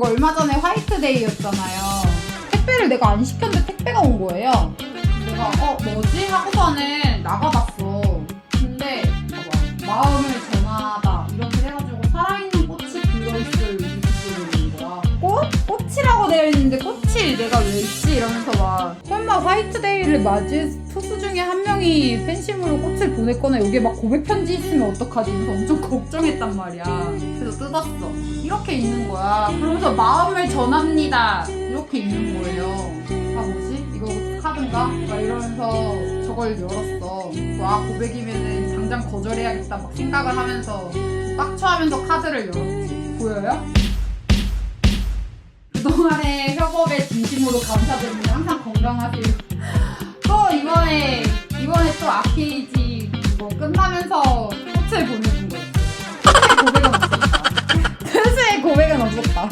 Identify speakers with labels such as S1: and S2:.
S1: 이거 얼마 전에 화이트데이였잖아요. 택배를 내가 안 시켰는데 택배가 온 거예요. 내가 어 뭐지 하고서는 나가봤어. 근데 봐봐 마음을 전하다 이렇게 해가지고 살아있는 꽃이 들어있을 들어있는 거야. 꽃? 꽃이라고 되어 있는데 꽃이 내가 왜 있지 이러면서 막 설마 화이트데이를 맞이해서 중에 한 명이 팬심으로 꽃을 보냈거나 여기에 막 고백 편지 있으면 어떡하지 이러면서 엄청 걱정했단 말이야. 그래서 뜯었어. 이렇게 있는 거야. 그러면서 마음을 전합니다. 이렇게 있는 거예요. 아 뭐지? 이거 카드인가? 막 이러면서 저걸 열었어. 와 고백이면은 당장 거절해야겠다 막 생각을 하면서 빡쳐하면서 카드를 열었지. 보여요? 그동안의 협업에 진심으로 감사드립니다. 항상 건강하세요. 好